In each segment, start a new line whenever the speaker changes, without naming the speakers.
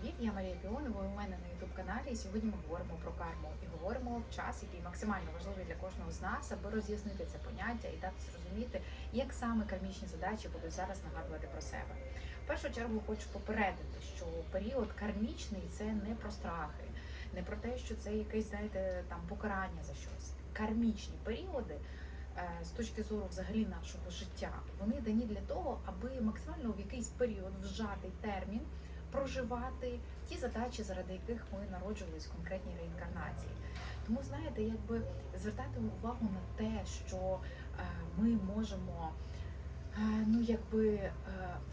Привіт, я Марія Піонова. У мене на youtube каналі. Сьогодні ми говоримо про карму і говоримо в час, який максимально важливий для кожного з нас, аби роз'яснити це поняття і дати зрозуміти, як саме кармічні задачі будуть зараз нагадувати про себе. В першу чергу хочу попередити, що період кармічний це не про страхи, не про те, що це якесь, знаєте, там покарання за щось. Кармічні періоди. е, З точки зору взагалі нашого життя, вони дані для того, аби максимально в якийсь період вжатий термін проживати ті задачі, заради яких ми народжувались в конкретній реінкарнації. Тому знаєте, якби звертати увагу на те, що е, ми можемо е, ну якби е,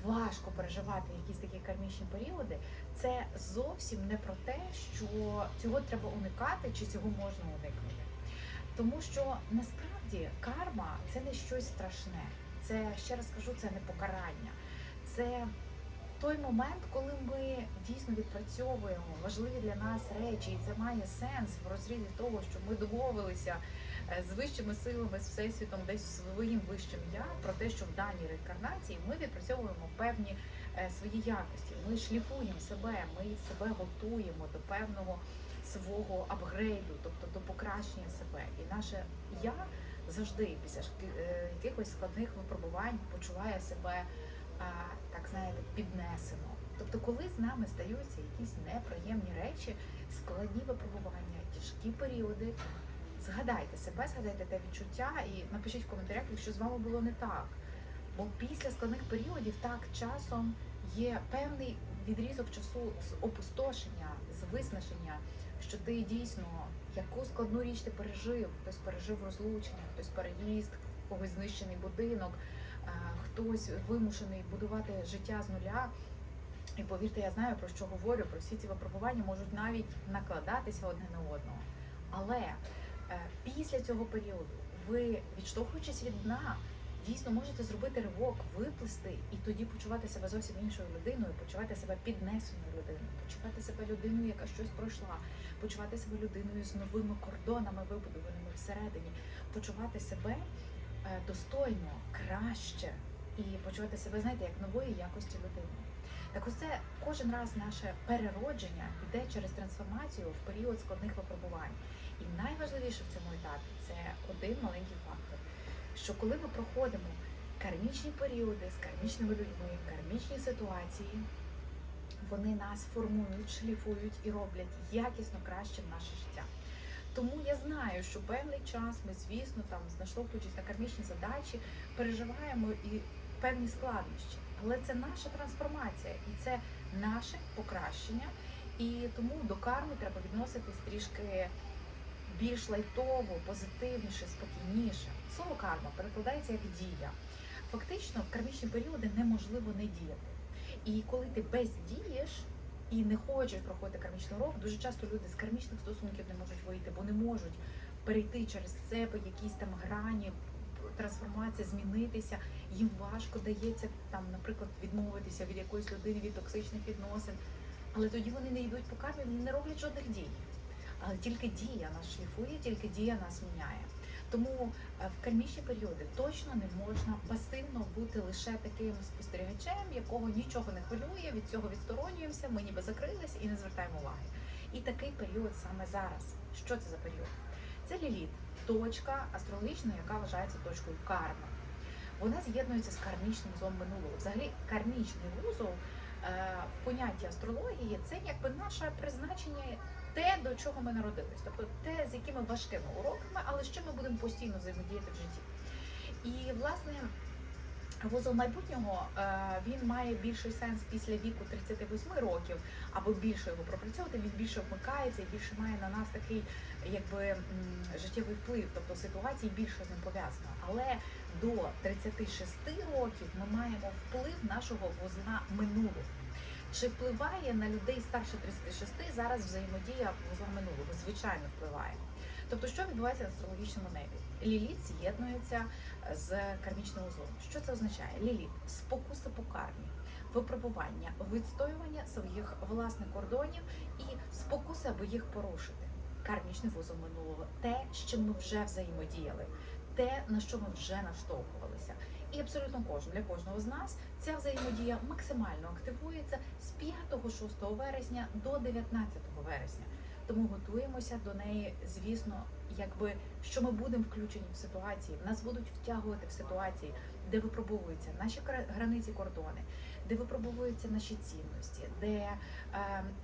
важко переживати якісь такі кармічні періоди, це зовсім не про те, що цього треба уникати чи цього можна уникнути. Тому що насправді карма це не щось страшне. Це ще раз кажу, це не покарання. Це той момент, коли ми дійсно відпрацьовуємо важливі для нас речі, і це має сенс в розрізі того, що ми домовилися е, з вищими силами, з всесвітом, десь своїм вищим я про те, що в даній реінкарнації ми відпрацьовуємо певні е, свої якості. Ми шліфуємо себе, ми себе готуємо до певного свого апгрейду, тобто до покращення себе. І наше я завжди після е, якихось складних випробувань почуває себе так знаєте, піднесено. Тобто, коли з нами стаються якісь неприємні речі, складні випробування, тяжкі періоди, згадайте себе, згадайте те відчуття і напишіть в коментарях, якщо з вами було не так. Бо після складних періодів так часом є певний відрізок часу з опустошення, з виснаження, що ти дійсно яку складну річ ти пережив, хтось пережив розлучення, хтось переїзд, когось знищений будинок, хтось вимушений будувати життя з нуля. І повірте, я знаю про що говорю, про всі ці випробування можуть навіть накладатися одне на одного. Але е, після цього періоду ви, відштовхуючись від дна, дійсно можете зробити ривок, виплисти і тоді почувати себе зовсім іншою людиною, почувати себе піднесеною людиною, почувати себе людиною, яка щось пройшла, почувати себе людиною з новими кордонами, вибудованими всередині, почувати себе достойно, краще і почувати себе, знаєте, як нової якості людини. Так це кожен раз наше переродження йде через трансформацію в період складних випробувань. І найважливіше в цьому етапі це один маленький фактор, що коли ми проходимо кармічні періоди з кармічними людьми, кармічні ситуації, вони нас формують, шліфують і роблять якісно кращим наше життя. Тому я знаю, що певний час ми, звісно, там знаштовхуючись на кармічні задачі, переживаємо і певні складнощі. Але це наша трансформація і це наше покращення. І тому до карми треба відноситись трішки більш лайтово, позитивніше, спокійніше. Слово карма перекладається як дія. Фактично, в кармічні періоди неможливо не діяти. І коли ти бездієш і не хочеш проходити кармічний урок, дуже часто люди з кармічних стосунків не можуть вийти, бо не можуть перейти через себе якісь там грані, трансформація, змінитися. Їм важко дається там, наприклад, відмовитися від якоїсь людини, від токсичних відносин. Але тоді вони не йдуть по кармі, вони не роблять жодних дій. Але тільки дія нас шліфує, тільки дія нас міняє. Тому е, в кармічні періоди точно не можна пасивно бути лише таким спостерігачем, якого нічого не хвилює, від цього відсторонюємося, ми ніби закрилися і не звертаємо уваги. І такий період саме зараз. Що це за період? Це ліліт, точка астрологічна, яка вважається точкою карми. Вона з'єднується з кармічним вузлом минулого. Взагалі, кармічний вузол е, в понятті астрології це якби наше призначення, те, до чого ми народились, тобто те, з якими важкими уроками, але з чим ми будемо постійно взаємодіяти в житті. І власне. Вузол майбутнього е, він має більший сенс після віку 38 років, або більше його пропрацьовувати, він більше вмикається і більше має на нас такий якби життєвий вплив, тобто ситуації більше з ним пов'язано. Але до 36 років ми маємо вплив нашого вузла минулого. Чи впливає на людей старше 36 зараз взаємодія вузла минулого? Звичайно, впливає. Тобто, що відбувається на астрологічному небі? Ліліт з'єднується з кармічним узлом. Що це означає? Ліліт спокуса по кармі, випробування, відстоювання своїх власних кордонів і спокуса, аби їх порушити. Кармічний вузол минулого, те, чим ми вже взаємодіяли, те, на що ми вже наштовхувалися. І абсолютно кожен для кожного з нас ця взаємодія максимально активується з 5-6 вересня до 19 вересня. Тому готуємося до неї, звісно, якби що ми будемо включені в ситуації, нас будуть втягувати в ситуації, де випробовуються наші границі, кордони, де випробовуються наші цінності, де е,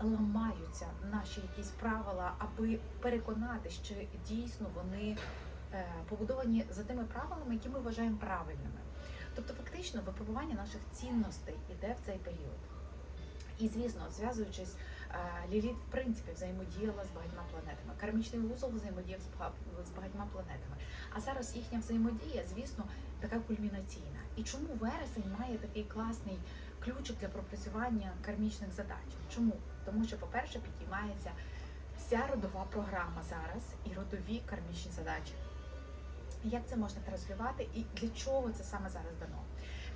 ламаються наші якісь правила, аби переконати, що дійсно вони е, побудовані за тими правилами, які ми вважаємо правильними. Тобто, фактично, випробування наших цінностей іде в цей період. І звісно, зв'язуючись, е, Ліліт в принципі взаємодіяла з багатьма планетами. Кармічний вузол взаємодіяв з багатьма планетами. А зараз їхня взаємодія, звісно, така кульмінаційна. І чому вересень має такий класний ключик для пропрацювання кармічних задач? Чому? Тому що, по-перше, підіймається вся родова програма зараз і родові кармічні задачі. Як це можна транслювати і для чого це саме зараз дано?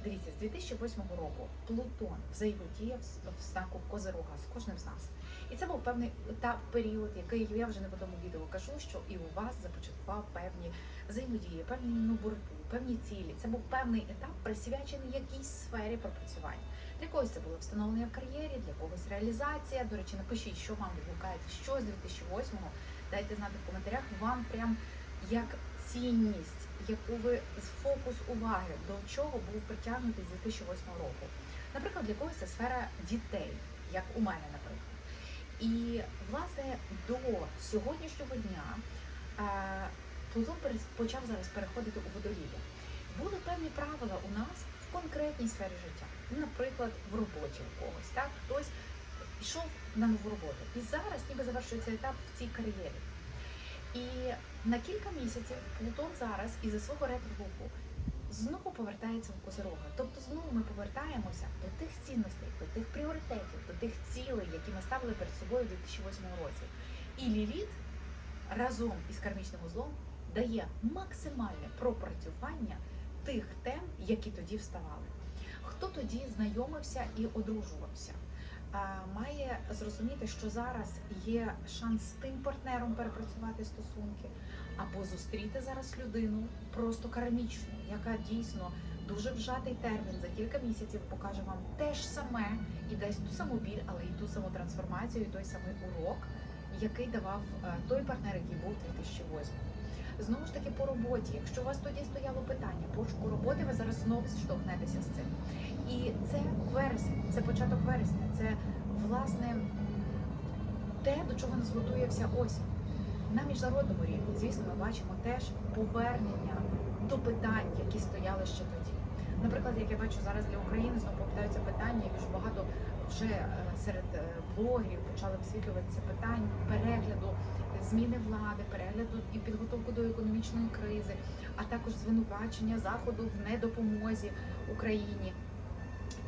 Дивіться, з 2008 року Плутон взаємодіяв в знаку Козирога з кожним з нас. І це був певний етап, період, який я вже не в одному відео кажу, що і у вас започаткував певні взаємодії, певні ну, боротьбу, певні цілі. Це був певний етап, присвячений якійсь сфері пропрацювання. Для когось це було встановлення в кар'єрі, для когось реалізація. До речі, напишіть, що вам відгукається, що з 2008-го. Дайте знати в коментарях. Вам прям як цінність, яку ви фокус уваги до чого був притягнутий з 2008 року. Наприклад, для когось це сфера дітей, як у мене, наприклад. І власне до сьогоднішнього дня е, Плутон почав зараз переходити у водолія. Були певні правила у нас в конкретній сфері життя. Наприклад, в роботі у когось, так хтось йшов на нову роботу. І зараз ніби завершується етап в цій кар'єрі. І на кілька місяців Плутон зараз із-за свого ретрогрупу знову повертається в Козирога. Тобто знову ми повертаємося до тих цінностей, до тих пріоритетів, до тих цілей, які ми ставили перед собою у 2008 році. І Ліліт разом із кармічним узлом дає максимальне пропрацювання тих тем, які тоді вставали. Хто тоді знайомився і одружувався? Має зрозуміти, що зараз є шанс з тим партнером перепрацювати стосунки, або зустріти зараз людину просто кармічну, яка дійсно дуже вжатий термін за кілька місяців покаже вам те ж саме і дасть ту саму біль, але і ту саму трансформацію, і той самий урок, який давав е, той партнер, який був 2008. Знову ж таки, по роботі, якщо у вас тоді стояло питання пошуку роботи, ви зараз знову зіштовхнетеся з цим. І це вересень, це початок вересня, це власне те, до чого нас готує вся осінь. На міжнародному рівні, звісно, ми бачимо теж повернення до питань, які стояли ще тоді. Наприклад, як я бачу зараз для України знову повертаються питання, і дуже багато вже е, серед е, блогерів почали висвітлюватися питань перегляду зміни влади, перегляду і підготовку до економічної кризи, а також звинувачення заходу в недопомозі Україні.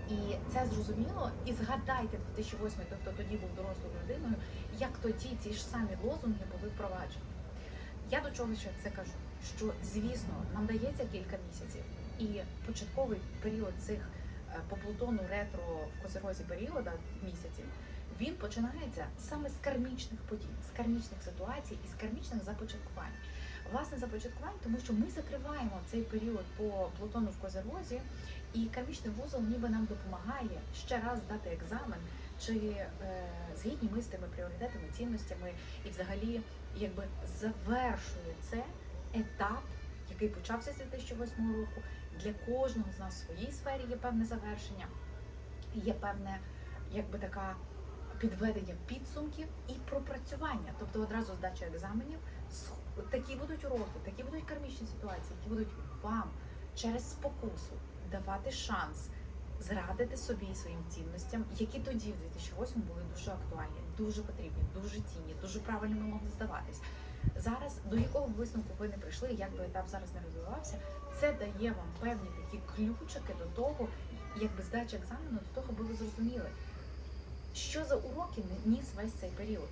І це зрозуміло. І згадайте 2008, тобто тоді був дорослою людиною, як тоді ці ж самі лозунги були впроваджені. Я до чого ще це кажу? Що звісно нам дається кілька місяців, і початковий період цих е, по Плутону ретро в Козерозі періода місяців він починається саме з кармічних подій, з кармічних ситуацій і з кармічних започаткувань. Власне, започаткувань, тому що ми закриваємо цей період по Плутону в Козерозі, і кармічний вузол ніби нам допомагає ще раз здати екзамен, чи е, згідні ми з тими пріоритетами, цінностями, і взагалі якби завершує це етап, який почався з 2008 року. Для кожного з нас в своїй сфері є певне завершення, є певне, якби така підведення підсумків і пропрацювання, тобто одразу здача екзаменів. Такі будуть уроки, такі будуть кармічні ситуації, які будуть вам через спокусу давати шанс зрадити собі і своїм цінностям, які тоді, в 2008 були дуже актуальні, дуже потрібні, дуже цінні, дуже правильними могли здаватись. Зараз до якого висновку ви не прийшли, як би етап зараз не розвивався, це дає вам певні такі ключики до того, якби здача екзамену, до того, аби ви зрозуміли, що за уроки ніс весь цей період.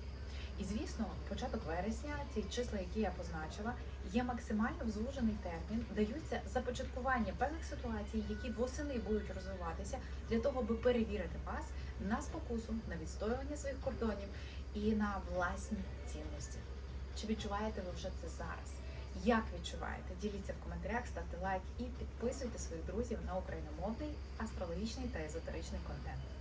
І звісно, початок вересня, ці числа, які я позначила, є максимально звужений термін, даються започаткування певних ситуацій, які восени будуть розвиватися для того, аби перевірити вас на спокусу, на відстоювання своїх кордонів і на власні цінності. Чи відчуваєте ви вже це зараз? Як відчуваєте? Діліться в коментарях, ставте лайк і підписуйте своїх друзів на україномовний, астрологічний та езотеричний контент.